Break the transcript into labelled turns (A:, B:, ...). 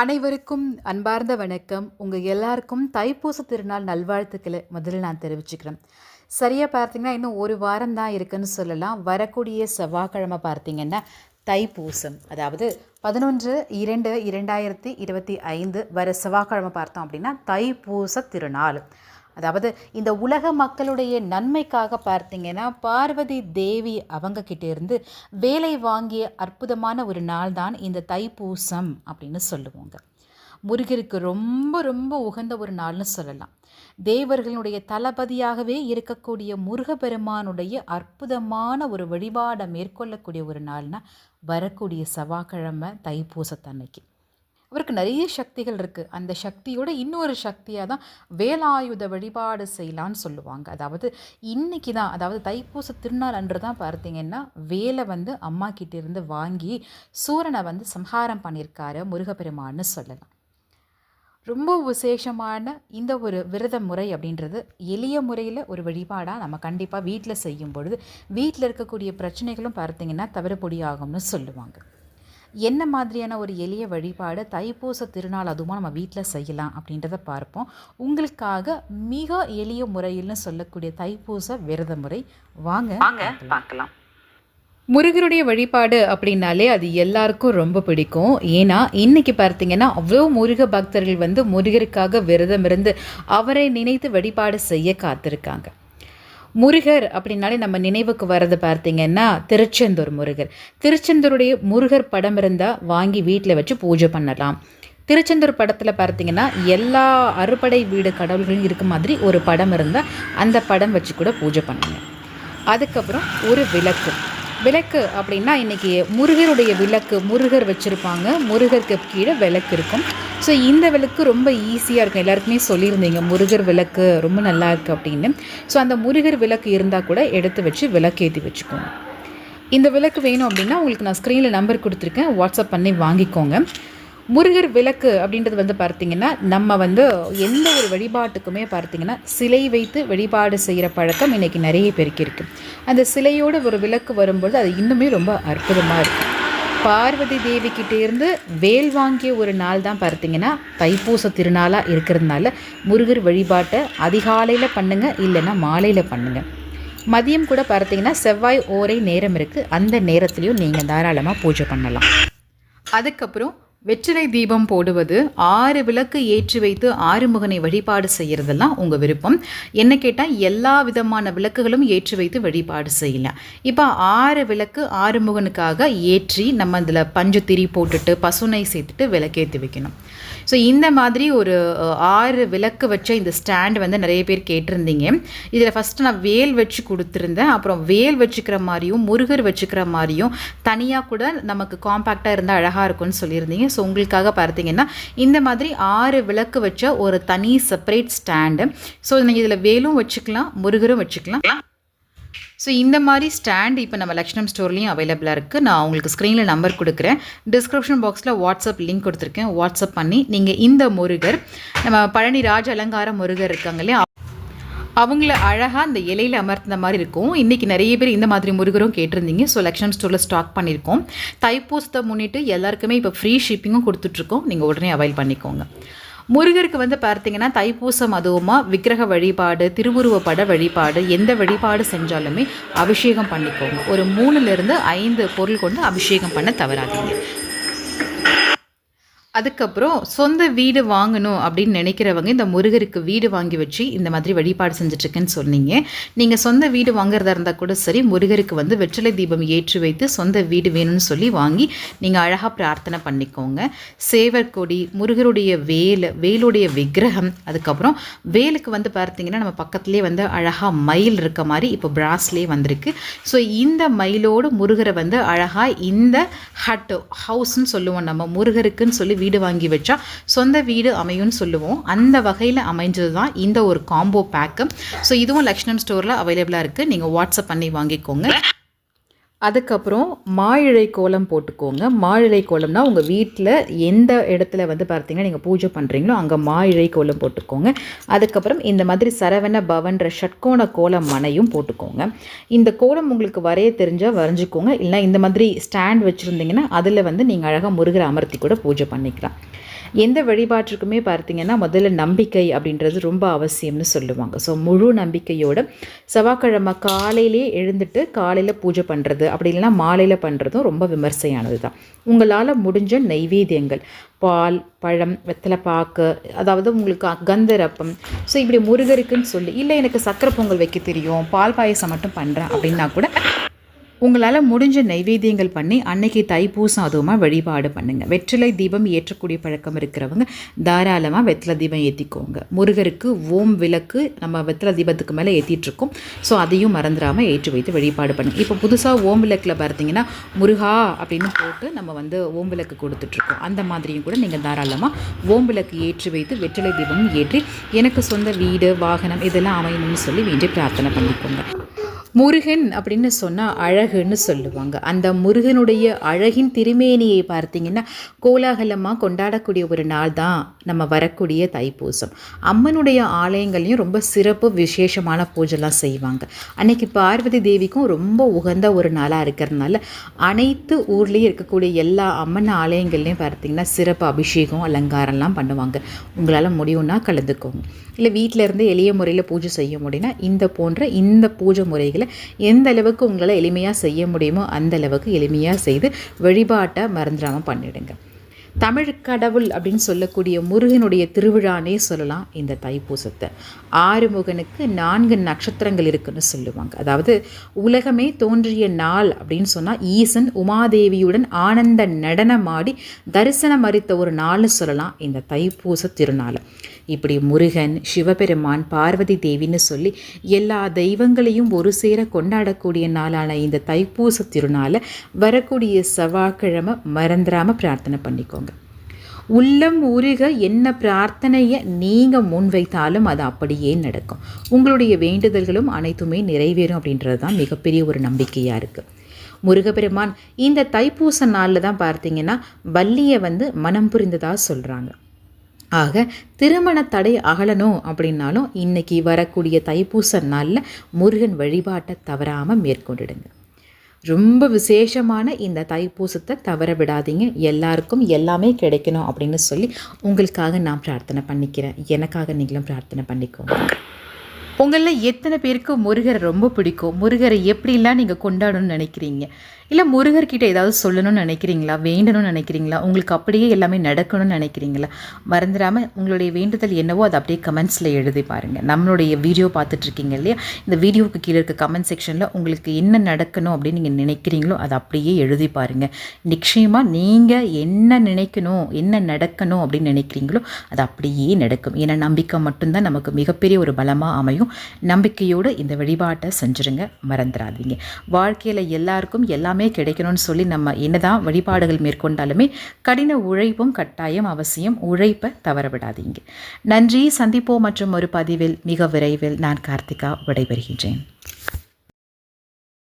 A: அனைவருக்கும் அன்பார்ந்த வணக்கம். உங்கள் எல்லாருக்கும் தைப்பூச திருநாள் நல்வாழ்த்துக்களை முதல்ல நான் தெரிவிச்சுக்கிறேன். சரியாக பார்த்தீங்கன்னா இன்னும் ஒரு வாரம் தான் இருக்குன்னு சொல்லலாம். வரக்கூடிய செவ்வாய்க்கிழமை பார்த்தீங்கன்னா தைப்பூசம். அதாவது பதினொன்று இரண்டு இரண்டாயிரத்தி இருபத்தி ஐந்து வர செவ்வாய்க்கிழமை பார்த்தோம் அப்படின்னா தைப்பூச திருநாள். அதாவது இந்த உலக மக்களுடைய நன்மைக்காக பார்த்தீங்கன்னா பார்வதி தேவி அவங்க இருந்து வேலை வாங்கிய அற்புதமான ஒரு நாள் தான் இந்த தைப்பூசம் அப்படின்னு சொல்லுவாங்க. முருகருக்கு ரொம்ப ரொம்ப உகந்த ஒரு நாள்னு சொல்லலாம். தேவர்களுடைய தளபதியாகவே இருக்கக்கூடிய முருகப்பெருமானுடைய அற்புதமான ஒரு வழிபாடை மேற்கொள்ளக்கூடிய ஒரு நாள்னா வரக்கூடிய செவ்வாய்க்கிழமை தைப்பூசத்தன்னைக்கு. அவருக்கு நிறைய சக்திகள் இருக்குது அந்த சக்தியோட இன்னொரு சக்தியாக தான் வேலாயுத வழிபாடு செய்யலான்னு சொல்லுவாங்க. அதாவது இன்னைக்கு தான் அதாவது தைப்பூச திருநாள் அன்று தான் பார்த்தீங்கன்னா வேலை வந்து அம்மா கிட்டேருந்து வாங்கி சூரனை வந்து சம்ஹாரம் பண்ணியிருக்காரு முருகப்பெருமான்னு சொல்லலாம். ரொம்ப விசேஷமான இந்த ஒரு விரத முறை அப்படின்றது எளிய முறையில் ஒரு வழிபாடாக நம்ம கண்டிப்பாக வீட்டில் செய்யும் பொழுது வீட்டில் இருக்கக்கூடிய பிரச்சனைகளும் பார்த்தீங்கன்னா தவிரப்பொடியாகும்னு சொல்லுவாங்க. என்ன மாதிரியான ஒரு எளிய வழிபாடு தைப்பூச திருநாள் அதுவும் நம்ம வீட்டில் செய்யலாம் அப்படின்றத பார்ப்போம். உங்களுக்காக மிக எளிய முறையில்னு சொல்லக்கூடிய தைப்பூச விரத முறை. வாங்க
B: பார்க்கலாம்.
A: முருகருடைய வழிபாடு அப்படின்னாலே அது எல்லாருக்கும் ரொம்ப பிடிக்கும். ஏன்னா இன்னைக்கு பார்த்தீங்கன்னா அவ்வளோ முருக பக்தர்கள் வந்து முருகருக்காக விரதம் இருந்து அவரை நினைத்து வழிபாடு செய்ய காத்திருக்காங்க. முருகர் அப்படின்னாலே நம்ம நினைவுக்கு வர்றது பார்த்தீங்கன்னா திருச்செந்தூர் முருகர். திருச்செந்தூருடைய முருகர் படம் இருந்தால் வாங்கி வீட்டில் வச்சு பூஜை பண்ணலாம். திருச்செந்தூர் படத்தில் பார்த்தீங்கன்னா எல்லா அறுபடை வீடு கடவுள்களும் இருக்க மாதிரி ஒரு படம் இருந்தால் அந்த படம் வச்சு கூட பூஜை பண்ணுங்க. அதுக்கப்புறம் ஒரு விளக்கு. விளக்கு அப்படின்னா இன்றைக்கி முருகருடைய விளக்கு முருகர் வச்சுருப்பாங்க. முருகருக்கு கீழே விளக்கு இருக்கும். ஸோ இந்த விளக்கு ரொம்ப ஈஸியாக இருக்கும். எல்லாருக்குமே சொல்லியிருந்தீங்க முருகர் விளக்கு ரொம்ப நல்லா இருக்குது அப்படின்னு. ஸோ அந்த முருகர் விளக்கு இருந்தால் கூட எடுத்து வச்சு விளக்கேற்றி வச்சுக்கோங்க. இந்த விளக்கு வேணும் அப்படின்னா உங்களுக்கு நான் ஸ்க்ரீனில் நம்பர் கொடுத்துருக்கேன். வாட்ஸ்அப் பண்ணி வாங்கிக்கோங்க. முருகர் விளக்கு அப்படின்றது வந்து பார்த்திங்கன்னா நம்ம வந்து எந்த ஒரு வழிபாட்டுக்குமே பார்த்திங்கன்னா சிலை வைத்து வழிபாடு செய்கிற பழக்கம் இன்றைக்கி நிறைய பேருக்கு இருக்குது அந்த சிலையோட ஒரு விளக்கு வரும்போது அது இன்னுமே ரொம்ப அற்புதமாக இருக்குது பார்வதி தேவி வேல் வாங்கிய ஒரு நாள் தான் பார்த்தீங்கன்னா தைப்பூச திருநாளாக இருக்கிறதுனால முருகர் வழிபாட்டை அதிகாலையில் பண்ணுங்கள் இல்லைன்னா மாலையில் பண்ணுங்கள் மதியம் கூட பார்த்தீங்கன்னா செவ்வாய் ஓரை நேரம் இருக்குது அந்த நேரத்துலையும் நீங்கள் தாராளமாக பூஜை பண்ணலாம். அதுக்கப்புறம் வெற்றிலை தீபம் போடுவது ஆறு விளக்கு ஏற்றி வைத்து ஆறுமுகனை வழிபாடு செய்கிறதெல்லாம் உங்கள் விருப்பம். என்ன கேட்டால் எல்லா விதமான விளக்குகளும் ஏற்றி வைத்து வழிபாடு செய்யலாம். இப்போ ஆறு விளக்கு ஆறுமுகனுக்காக ஏற்றி நம்ம அதில் பஞ்சு திரி போட்டுட்டு பசுனை சேர்த்துட்டு விளக்கேற்றி வைக்கணும். ஸோ இந்த மாதிரி ஒரு ஆறு விளக்கு வச்ச இந்த ஸ்டாண்ட் வந்து நிறைய பேர் கேட்டிருந்தீங்க. இதில் ஃபஸ்ட்டு நான் வேல் வச்சு கொடுத்துருந்தேன். அப்புறம் வேல் வச்சுக்கிற மாதிரியும் முருகர் வச்சுக்கிற மாதிரியும் தனியாக கூட நமக்கு காம்பேக்டாக இருந்தால் அழகாக இருக்கும்னு சொல்லியிருந்தீங்க. ஸோ உங்களுக்காக பார்த்தீங்கன்னா இந்த மாதிரி ஆறு விளக்கு வச்ச ஒரு தனி செப்பரேட் ஸ்டாண்டு ஸோ நீங்கள் இதில் வேலும் வச்சுக்கலாம் முருகரும் வச்சுக்கலாம். ஸோ இந்த மாதிரி ஸ்டாண்ட் இப்போ நம்ம லக்ஷ்மம் ஸ்டோர்லேயும் அவைலபிளாக இருக்குது நான் உங்களுக்கு ஸ்க்ரீனில் நம்பர் கொடுக்குறேன். டிஸ்கிரிப்ஷன் பாக்ஸில் வாட்ஸ்அப் லிங்க் கொடுத்துருக்கேன். வாட்ஸ்அப் பண்ணி நீங்கள் இந்த முருகர் நம்ம பழனி ராஜ அலங்கார முருகர் இருக்காங்க இல்லையா? அவங்கள அழகாக அந்த இலையில் அமர்ந்த மாதிரி இருக்கும். இன்றைக்கி நிறைய பேர் இந்த மாதிரி முருகரும் கேட்டிருந்தீங்க. ஸோ லக்ஷ்மம் ஸ்டோரில் ஸ்டாக் பண்ணியிருக்கோம். தைப்பூசத்தை முன்னிட்டு எல்லாருக்குமே இப்போ ஃப்ரீ ஷிப்பிங்கும் கொடுத்துட்ருக்கோம் நீங்கள் உடனே அவைல் பண்ணிக்கோங்க. முருகருக்கு வந்து பார்த்தீங்கன்னா தைப்பூசம் மதுவமாக விக்கிரக வழிபாடு திருவுருவ பட வழிபாடு எந்த வழிபாடு செஞ்சாலுமே அபிஷேகம் பண்ணிக்கோங்க. ஒரு மூணுலேருந்து ஐந்து பொருள் கொண்டு அபிஷேகம் பண்ண தவறாதீங்க. அதுக்கப்புறம் சொந்த வீடு வாங்கணும் அப்படின்னு நினைக்கிறவங்க இந்த முருகருக்கு வீடு வாங்கி வச்சு இந்த மாதிரி வழிபாடு செஞ்சுட்ருக்கேன்னு சொன்னீங்க. நீங்கள் சொந்த வீடு வாங்குறதா இருந்தால் கூட சரி முருகருக்கு வந்து வெற்றிலை தீபம் ஏற்றி வைத்து சொந்த வீடு வேணும்னு சொல்லி வாங்கி நீங்கள் அழகாக பிரார்த்தனை பண்ணிக்கோங்க. சேவர் கொடி முருகருடைய வேல் வேலுடைய விக்கிரகம் அதுக்கப்புறம் வேலுக்கு வந்து பார்த்தீங்கன்னா நம்ம பக்கத்துலேயே வந்து அழகாக மயில் இருக்க மாதிரி இப்போ பிராஸ்லேயே வந்திருக்கு. ஸோ இந்த மயிலோடு முருகரை வந்து அழகாக இந்த ஹட் ஹவுஸ்ன்னு சொல்லுவோம் நம்ம முருகருக்குன்னு சொல்லி வீடு வாங்கி வச்சா சொந்த வீடு அமையும்னு சொல்லுவோம். அந்த வகையில் அமைஞ்சது தான் இந்த ஒரு காம்போ பேக்கு ஸோ இதுவும் லக்ஷ்மம் ஸ்டோரில் அவைலபிளாக இருக்குது நீங்கள் வாட்ஸ்அப் பண்ணி வாங்கிக்கோங்க. அதுக்கப்புறம் மாயிழை கோலம் போட்டுக்கோங்க. மாயிழை கோலம்னா உங்கள் வீட்டில் எந்த இடத்துல வந்து பார்த்தீங்கன்னா நீங்கள் பூஜை பண்ணுறீங்களோ அங்கே மாயிழை கோலம் போட்டுக்கோங்க. அதுக்கப்புறம் இந்த மாதிரி சரவண பவன்ற ஷட்கோண கோலம் மனையும் போட்டுக்கோங்க. இந்த கோலம் உங்களுக்கு வரைய தெரிஞ்சால் வரைஞ்சிக்கோங்க. இல்லை இந்த மாதிரி ஸ்டாண்ட் வச்சுருந்தீங்கன்னா அதில் வந்து நீங்கள் அழகாக முருகரை அமர்த்தி கூட பூஜை பண்ணிக்கலாம். எந்த வழிபாட்டிற்குமே பார்த்தீங்கன்னா முதல்ல நம்பிக்கை அப்படின்றது ரொம்ப அவசியம்னு சொல்லுவாங்க. ஸோ முழு நம்பிக்கையோட செவ்வாய்க்கிழமை காலையிலே எழுந்துட்டு காலையில் பூஜை பண்ணுறது அப்படி இல்லைன்னா மாலையில் பண்ணுறதும் ரொம்ப விமர்சையானது தான் உங்களால் முடிஞ்ச நைவேத்தியங்கள் பால் பழம் வெத்தலைப்பாக்கு அதாவது உங்களுக்கு கந்தரப்பம் ஸோ இப்படி முருகருக்குன்னு சொல்லி இல்லை எனக்கு சக்கரை பொங்கல் வைக்க தெரியும் பால் பாயசம் மட்டும் பண்ணுறேன் அப்படின்னா கூட உங்களால் முடிஞ்ச நைவேத்தியங்கள் பண்ணி அன்னைக்கு தைப்பூசம் அதுவுமா வழிபாடு பண்ணுங்கள் வெற்றிலை தீபம் ஏற்றக்கூடிய பழக்கம் இருக்கிறவங்க தாராளமாக வெற்றிலை தீபம் ஏற்றிக்கோங்க முருகருக்கு ஓம் விளக்கு நம்ம வெற்றிலை தீபத்துக்கு மேலே ஏற்றிட்டுருக்கோம் ஸோ அதையும் மறந்துடாமல் ஏற்றி வைத்து வழிபாடு பண்ணுங்கள் இப்போ புதுசாக ஓம் விளக்கில் பார்த்தீங்கன்னா முருகா அப்படின்னு போட்டு நம்ம வந்து ஓம் விளக்கு கொடுத்துட்ருக்கோம் அந்த மாதிரியும் கூட நீங்கள் தாராளமாக ஓம் விளக்கு ஏற்றி வைத்து வெற்றிலை தீபம் ஏற்றி எனக்கு சொந்த வீடு வாகனம் இதெல்லாம் அமையணும்னு சொல்லி வேண்டி பிரார்த்தனை பண்ணிக்கோங்க. முருகன் அப்படின்னு சொன்னால் அழகுன்னு சொல்லுவாங்க. அந்த முருகனுடைய அழகின் திருமேனியை பார்த்தீங்கன்னா கோலாகலமாக கொண்டாடக்கூடிய ஒரு நாள் தான் நம்ம வரக்கூடிய தைப்பூசம். அம்மனுடைய ஆலயங்கள்லையும் ரொம்ப சிறப்பு விசேஷமான பூஜைலாம் செய்வாங்க. அன்னைக்கு பார்வதி தேவிக்கும் ரொம்ப உகந்த ஒரு நாளாக இருக்கிறதுனால அனைத்து ஊர்லேயும் இருக்கக்கூடிய எல்லா அம்மன் ஆலயங்கள்லையும் பார்த்தீங்கன்னா சிறப்பு அபிஷேகம் அலங்காரம்லாம் பண்ணுவாங்க. உங்களால் முடியும்னா கலந்துக்கோங்க. இல்லை வீட்டிலேருந்து எளிய முறையில் பூஜை செய்ய முடியும்னா இந்த போன்ற இந்த பூஜை முறைகளை எந்த அளவுக்கு உங்களை எளிமையாக செய்ய முடியுமோ அந்த அளவுக்கு எளிமையாக செய்து வழிபாட்டை மறந்துடாமல் பண்ணிடுங்க. தமிழ் கடவுள் அப்படின்னு சொல்லக்கூடிய முருகனுடைய திருவிழானே சொல்லலாம் இந்த தைப்பூசத்தை. ஆறுமுகனுக்கு நான்கு நட்சத்திரங்கள் இருக்குன்னு சொல்லுவாங்க. அதாவது உலகமே தோன்றிய நாள் அப்படின்னு சொன்னால் ஈசன் உமாதேவியுடன் ஆனந்த நடனமாடி தரிசனம் அறித்த ஒரு நாள்னு சொல்லலாம் இந்த தைப்பூச திருநாள். இப்படி முருகன் சிவபெருமான் பார்வதி தேவின்னு சொல்லி எல்லா தெய்வங்களையும் ஒரு சேர கொண்டாடக்கூடிய நாளான இந்த தைப்பூச திருநாளை வரக்கூடிய செவ்வாய்க்கிழமை மறந்துடாமல் பிரார்த்தனை பண்ணிக்கோங்க. உள்ளம் உருக என்ன பிரார்த்தனையை நீங்கள் முன்வைத்தாலும் அது அப்படியே நடக்கும். உங்களுடைய வேண்டுதல்களும் அனைத்துமே நிறைவேறும் அப்படின்றது தான் மிகப்பெரிய ஒரு நம்பிக்கையாக இருக்குது முருகப்பெருமான் இந்த தைப்பூச நாளில் தான் பார்த்தீங்கன்னா வள்ளியை வந்து மனம் புரிந்ததாக சொல்கிறாங்க ஆக திருமண தடை அகலணும் அப்படின்னாலும் இன்றைக்கி வரக்கூடிய தைப்பூச நாளில் முருகன் வழிபாட்டை தவறாமல் மேற்கொண்டுடுங்க. ரொம்ப விசேஷமான இந்த தைப்பூசத்தை தவற விடாதீங்க. எல்லாருக்கும் எல்லாமே கிடைக்கணும் அப்படின்னு சொல்லி உங்களுக்காக நான் பிரார்த்தனை பண்ணிக்கிறேன். எனக்காக நீங்களும் பிரார்த்தனை பண்ணிக்கோங்க. உங்களில் எத்தனை பேருக்கு முருகரை ரொம்ப பிடிக்கும்? முருகரை எப்படிலாம் நீங்கள் கொண்டாடணும்னு நினைக்கிறீங்க? இல்லை முருகர்கிட்ட ஏதாவது சொல்லணும்னு நினைக்கிறீங்களா? வேண்டணும்னு நினைக்கிறீங்களா? உங்களுக்கு அப்படியே எல்லாமே நடக்கணும்னு நினைக்கிறீங்களா? மறந்துடாமல் உங்களுடைய வேண்டுதல் என்னவோ அதை அப்படியே கமெண்ட்ஸில் எழுதி பாருங்கள் நம்மளுடைய வீடியோ பார்த்துட்ருக்கீங்க இல்லையா? இந்த வீடியோவுக்கு கீழே இருக்க கமெண்ட் செக்ஷனில் உங்களுக்கு என்ன நடக்கணும் அப்படின்னு நீங்கள் நினைக்கிறீங்களோ அதை அப்படியே எழுதி பாருங்கள் நிச்சயமாக நீங்கள் என்ன நினைக்கணும் என்ன நடக்கணும் அப்படின்னு நினைக்கிறீங்களோ அது அப்படியே நடக்கும். ஏன்னா நம்பிக்கை மட்டும்தான் நமக்கு மிகப்பெரிய ஒரு பலமாக அமையும். நம்பிக்கையோடு இந்த வழிபாட்டை செஞ்சுருங்க. மறந்துடாதீங்க வாழ்க்கையில் எல்லாருக்கும் எல்லாமே கிடைக்கணும்னு சொல்லி நம்ம என்னதான் வழிபாடுகள் மேற்கொண்டாலுமே கடின உழைப்பும் கட்டாயம் அவசியம். உழைப்பை தவற விடாதீங்க நன்றி. சந்திப்போம் மற்றும் ஒரு பதிவில் மிக விரைவில் நான் கார்த்திகா விடைபெறுகின்றேன்.